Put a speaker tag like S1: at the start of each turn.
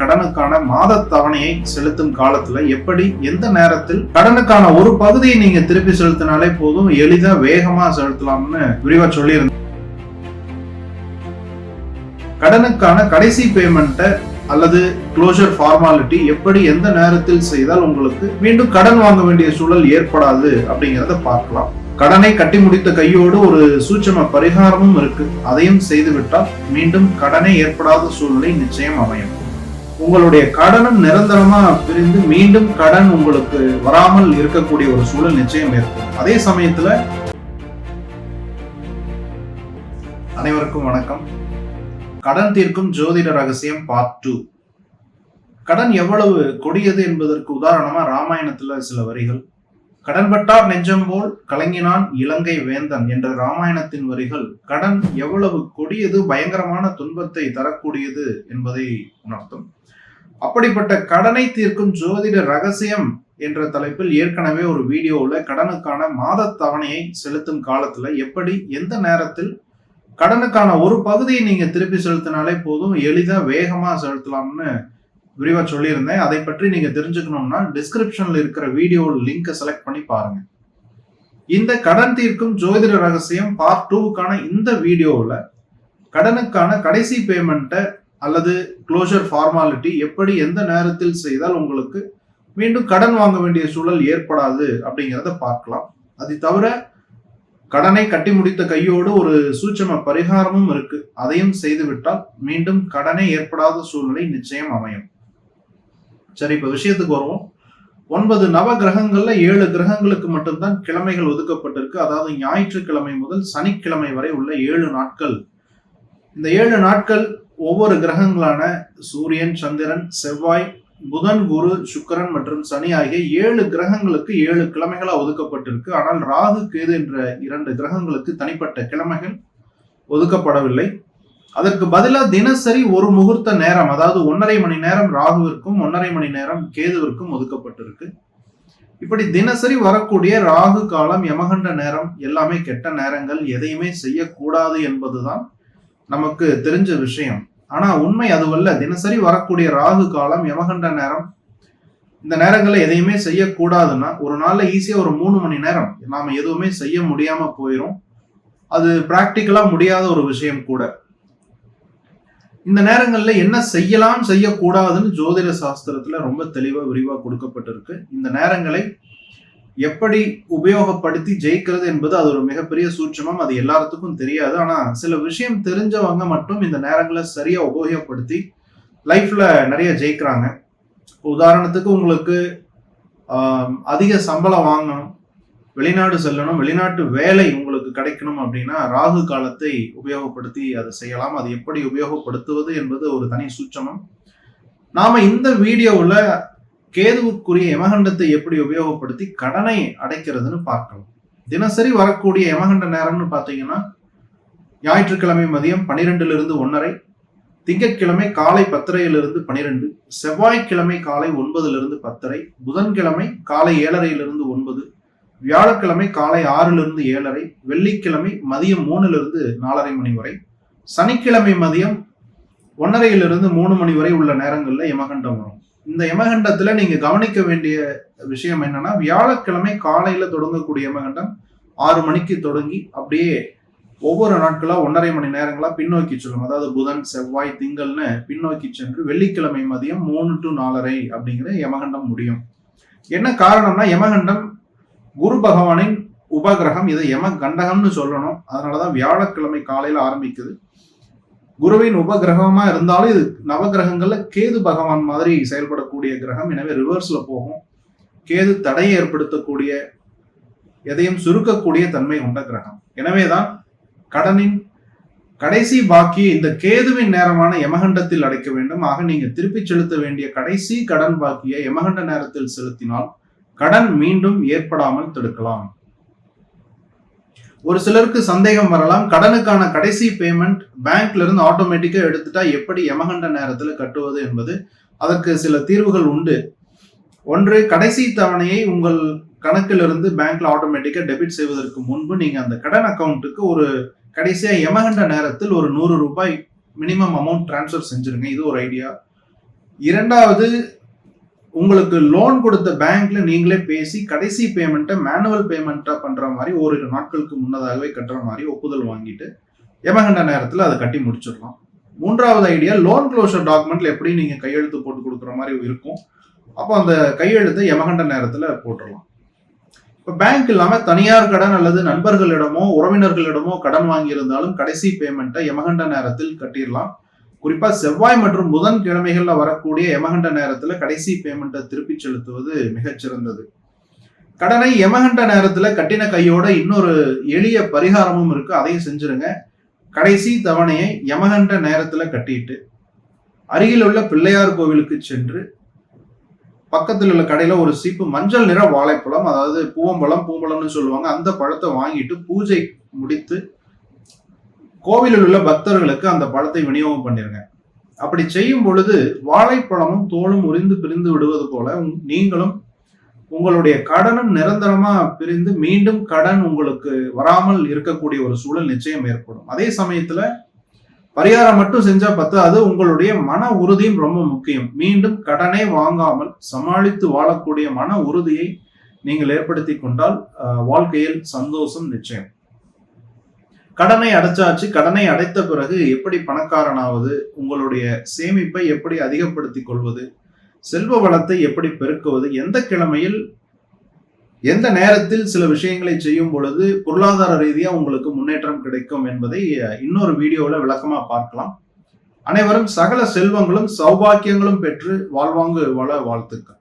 S1: கடனுக்கான மாத தவணையை செலுத்தும் காலத்துல எப்படி எந்த நேரத்தில் கடனுக்கான ஒரு பகுதியை நீங்க திருப்பி செலுத்தினாலே போதும் எளிதா வேகமா செலுத்தலாம்னு விரிவா சொல்லியிருந்தேன். கடனுக்கான கடைசி பேமெண்ட்டை அல்லது க்ளோஷர் ஃபார்மாலிட்டி எப்படி எந்த நேரத்தில் செய்தால் உங்களுக்கு மீண்டும் கடன் வாங்க வேண்டிய சூழல் ஏற்படாது அப்படிங்கிறத பார்க்கலாம். கடனை கட்டி முடித்த கையோடு ஒரு சூட்சம பரிகாரமும் இருக்கு. அதையும் செய்துவிட்டால் மீண்டும் கடனே ஏற்படாத சூழ்நிலை நிச்சயம் அமையும். உங்களுடைய கடனும் நிரந்தரமா பிரிந்து மீண்டும் கடன் உங்களுக்கு வராமல் இருக்கக்கூடிய ஒரு சூழல் நிச்சயம் இருக்கும் அதே சமயத்துல அனைவருக்கும் வணக்கம். கடன் தீர்க்கும் ஜோதிட ரகசியம் பார்ட் டூ கடன் எவ்வளவு கொடியது என்பதற்கு உதாரணமா ராமாயணத்துல சில வரிகள். கடன்பட்டார் நெஞ்சம் போல் கலங்கினான் இலங்கை வேந்தன் என்ற ராமாயணத்தின் வரிகள் கடன் எவ்வளவு கொடியது பயங்கரமான துன்பத்தை தரக்கூடியது என்பதை உணர்த்தும். அப்படிப்பட்ட கடனை தீர்க்கும் ஜோதிட ரகசியம் என்ற தலைப்பில் ஏற்கனவே ஒரு வீடியோவில் கடனுக்கான மாத தவணையை செலுத்தும் காலத்துல எப்படி எந்த நேரத்தில் கடனுக்கான ஒரு பகுதியை நீங்க திருப்பி செலுத்தினாலே போதும் எளிதாக வேகமாக செலுத்தலாம்னு விரிவாக சொல்லியிருந்தேன். அதை பற்றி நீங்கள் தெரிஞ்சுக்கணும்னா டிஸ்கிரிப்ஷனில் இருக்கிற வீடியோ லிங்கை செலக்ட் பண்ணி பாருங்க. இந்த கடன் தீர்க்கும் ஜோதிட ரகசியம் பார்ட் டூவுக்கான இந்த வீடியோவில் கடனுக்கான கடைசி பேமெண்ட்டை அல்லது க்ளோஷர் ஃபார்மாலிட்டி எப்படி எந்த நேரத்தில் செய்தால் உங்களுக்கு மீண்டும் கடன் வாங்க வேண்டிய சூழல் ஏற்படாது அப்படிங்கிறத பார்க்கலாம். அது தவிர கடனை கட்டி முடித்த கையோடு ஒரு சூட்சம பரிகாரமும் இருக்கு. அதையும் செய்துவிட்டால் மீண்டும் கடனே ஏற்படாத சூழ்நிலை நிச்சயம் அமையும். சரி இப்ப விஷயத்துக்கு வருவோம். ஒன்பது நவ கிரகங்கள்ல ஏழு கிரகங்களுக்கு மட்டும்தான் கிழமைகள் ஒதுக்கப்பட்டிருக்கு. அதாவது ஞாயிற்றுக்கிழமை முதல் சனிக்கிழமை வரை உள்ள ஏழு நாட்கள். இந்த ஏழு நாட்கள் ஒவ்வொரு கிரகங்களான சூரியன் சந்திரன் செவ்வாய் புதன் குரு சுக்கரன் மற்றும் சனி ஆகிய ஏழு கிரகங்களுக்கு ஏழு கிழமைகளா ஒதுக்கப்பட்டிருக்கு. ஆனால் ராகு கேது என்ற இரண்டு கிரகங்களுக்கு தனிப்பட்ட கிழமைகள் ஒதுக்கப்படவில்லை. அதற்கு பதிலாக தினசரி ஒரு முகூர்த்த நேரம் அதாவது ஒன்றரை மணி நேரம் ராகுவிற்கும் ஒன்றரை மணி நேரம் கேதுவிற்கும் ஒதுக்கப்பட்டிருக்கு. இப்படி தினசரி வரக்கூடிய ராகு காலம் யமகண்ட நேரம் எல்லாமே கெட்ட நேரங்கள் எதையுமே செய்யக்கூடாது என்பதுதான் நமக்கு தெரிஞ்ச விஷயம். ஆனா உண்மை அதுவல்ல. தினசரி வரக்கூடிய ராகு காலம் யமகண்ட நேரம் இந்த நேரங்களில் எதையுமே செய்யக்கூடாதுன்னா ஒரு நாள்ல ஈஸியா ஒரு மூணு மணி நேரம் நாம எதுவுமே செய்ய முடியாம போயிடும் அது பிராக்டிக்கலா முடியாத ஒரு விஷயம் கூட. இந்த நேரங்களில் என்ன செய்யலாம் செய்யக்கூடாதுன்னு ஜோதிட சாஸ்திரத்துல ரொம்ப தெளிவாக விரிவாக கொடுக்கப்பட்டிருக்கு. இந்த நேரங்களை எப்படி உபயோகப்படுத்தி ஜெயிக்கிறது என்பது அது ஒரு மிகப்பெரிய சூட்சமம். அது எல்லாத்துக்கும் தெரியாது. ஆனா சில விஷயம் தெரிஞ்சவங்க மட்டும் இந்த நேரங்களை சரியா உபயோகப்படுத்தி லைஃப்ல நிறைய ஜெயிக்கிறாங்க. உதாரணத்துக்கு உங்களுக்கு அதிக சம்பளம் வாங்கணும். வெளிநாடு செல்லணும் வெளிநாட்டு வேலை உங்களுக்கு கிடைக்கணும் அப்படின்னா ராகு காலத்தை உபயோகப்படுத்தி அதை செய்யலாம். அது எப்படி உபயோகப்படுத்துவது என்பது ஒரு தனி சூச்சனம் நாம இந்த வீடியோவில் கேதுவுக்குரிய யமகண்டத்தை எப்படி உபயோகப்படுத்தி கடனை அடைக்கிறதுன்னு பார்க்கலாம். தினசரி வரக்கூடிய யமகண்ட நேரம்னு பார்த்தீங்கன்னா ஞாயிற்றுக்கிழமை மதியம் பனிரெண்டுலேருந்து ஒன்றரை திங்கட்கிழமை காலை பத்தரையிலிருந்து பனிரெண்டு செவ்வாய்க்கிழமை காலை ஒன்பதுலேருந்து பத்தரை புதன்கிழமை காலை ஏழரையிலிருந்து ஒன்பது வியாழக்கிழமை காலை ஆறிலிருந்து ஏழரை வெள்ளிக்கிழமை மதியம் மூணுலிருந்து நாலரை மணி வரை சனிக்கிழமை மதியம் ஒன்னரையிலிருந்து மூணு மணி வரை உள்ள நேரங்களில் யமகண்டம் வரும். இந்த யமகண்டத்தில் நீங்கள் கவனிக்க வேண்டிய விஷயம் என்னன்னா வியாழக்கிழமை காலையில் தொடங்கக்கூடிய யமகண்டம் ஆறு மணிக்கு தொடங்கி அப்படியே ஒவ்வொரு நாட்களாக ஒன்றரை மணி நேரங்களாக பின்னோக்கி செல்லும். அதாவது புதன் செவ்வாய் திங்கள்னு பின்னோக்கி சென்று வெள்ளிக்கிழமை மதியம் மூணு டு நாலரை அப்படிங்கிற யமகண்டம் முடியும். என்ன காரணம்னா யமகண்டம் குரு பகவானின் உபகிரகம் இதை யம கண்டகம்னு சொல்லணும். அதனாலதான் வியாழக்கிழமை காலையில ஆரம்பிக்குது. குருவின் உபகிரகமா இருந்தாலும் இது நவகிரகங்கள்ல கேது பகவான் மாதிரி செயல்படக்கூடிய கிரகம். எனவே ரிவர்ஸ்ல போகும். கேது தடையை ஏற்படுத்தக்கூடிய எதையும் சுருக்கக்கூடிய தன்மை கொண்ட கிரகம். எனவேதான் கடனின் கடைசி பாக்கி இந்த கேதுவின் நேரமான யமகண்டத்தில் அடைக்க வேண்டும். ஆக நீங்க திருப்பி செலுத்த வேண்டிய கடைசி கடன் பாக்கியை யமகண்ட நேரத்தில் செலுத்தினால் கடன் மீண்டும் ஏற்படாமல் தடுக்கலாம். ஒரு சிலருக்கு சந்தேகம் வரலாம். கடனுக்கான கடைசி பேமெண்ட் பேங்க்ல இருந்து ஆட்டோமேட்டிக்கா எடுத்துட்டா எப்படி யமகண்ட நேரத்துல கட்டுவது என்பது அதற்கு சில தீர்வுகள் உண்டு. ஒன்று கடைசி தவணையை உங்கள் கணக்கிலிருந்து பேங்க்ல ஆட்டோமேட்டிக்கா டெபிட் செய்வதற்கு முன்பு நீங்க அந்த கடன் அக்கௌண்ட்டுக்கு ஒரு கடைசியா எமகண்ட நேரத்தில் ஒரு நூறு ரூபாய் மினிமம் அமௌண்ட் டிரான்ஸ்ஃபர் செஞ்சிருங்க. இது ஒரு ஐடியா இரண்டாவது உங்களுக்கு லோன் கொடுத்த பேங்க்ல நீங்களே பேசி கடைசி பேமெண்ட்டை மேனுவல் பேமெண்ட்டாக பண்ணுற மாதிரி ஓரிரு நாட்களுக்கு முன்னதாகவே கட்டுற மாதிரி ஒப்புதல் வாங்கிட்டு எமகண்ட நேரத்தில் அதை கட்டி முடிச்சிடலாம். மூன்றாவது ஐடியா லோன் க்ளோஷர் டாக்குமெண்ட்ல எப்படி நீங்கள் கையெழுத்து போட்டு கொடுக்குற மாதிரி இருக்கும். அப்போ அந்த கையெழுத்தை எமகண்ட நேரத்தில் போட்டுடலாம். இப்போ பேங்க் இல்லாமல் தனியார் கடன் அல்லது நண்பர்களிடமோ உறவினர்களிடமோ கடன் வாங்கியிருந்தாலும் கடைசி பேமெண்ட்டை எமகண்ட நேரத்தில் கட்டிடலாம். குறிப்பா செவ்வாய் மற்றும் புதன் கிழமைகள்ல வரக்கூடிய எமகண்ட நேரத்துல கடைசி பேமெண்ட்டை திருப்பி செலுத்துவது மிகச்சிறந்தது. கடனை எமகண்ட நேரத்துல கட்டின கையோட இன்னொரு எளிய பரிகாரமும் இருக்கு. அதையும் செஞ்சிருங்க. கடைசி தவணையை யமகண்ட நேரத்துல கட்டிட்டு அருகில் உள்ள பிள்ளையார் கோவிலுக்கு சென்று பக்கத்தில் உள்ள கடையில ஒரு சீப்பு மஞ்சள் நிற வாழைப்பழம் அதாவது பூவம்பழம் பூம்பழம்னு சொல்லுவாங்க. அந்த பழத்தை வாங்கிட்டு பூஜை முடித்து கோவிலில் உள்ள பக்தர்களுக்கு அந்த பழத்தை விநியோகம் பண்ணிருங்க. அப்படி செய்யும் பொழுது வாழைப்பழமும் தோலும் உரிந்து பிரிந்து விடுவது போல நீங்களும் உங்களுடைய கடனும் நிரந்தரமா பிரிந்து மீண்டும் கடன் உங்களுக்கு வராமல் இருக்கக்கூடிய ஒரு சூழல் நிச்சயம் ஏற்படும். அதே சமயத்துல பரிகாரம் மட்டும் செஞ்சா பத்தாது உங்களுடைய மன உறுதியும் ரொம்ப முக்கியம். மீண்டும் கடனே வாங்காமல் சமாளித்து வாழக்கூடிய மன உறுதியை நீங்கள் ஏற்படுத்தி கொண்டால் வாழ்க்கையில் சந்தோஷம் நிச்சயம். கடனை அடைச்சாச்சு. கடனை அடைத்த பிறகு எப்படி பணக்காரனாவது உங்களுடைய சேமிப்பை எப்படி அதிகப்படுத்தி கொள்வது செல்வ வளத்தை எப்படி பெருக்குவது எந்த கிழமையில் எந்த நேரத்தில் சில விஷயங்களை செய்யும் பொழுது பொருளாதார ரீதியா உங்களுக்கு முன்னேற்றம் கிடைக்கும் என்பதை இன்னொரு வீடியோவில் விளக்கமா பார்க்கலாம். அனைவரும் சகல செல்வங்களும் சௌபாக்கியங்களும் பெற்று வாழ்வாங்கு வாழ வாழ்த்துக்கள்.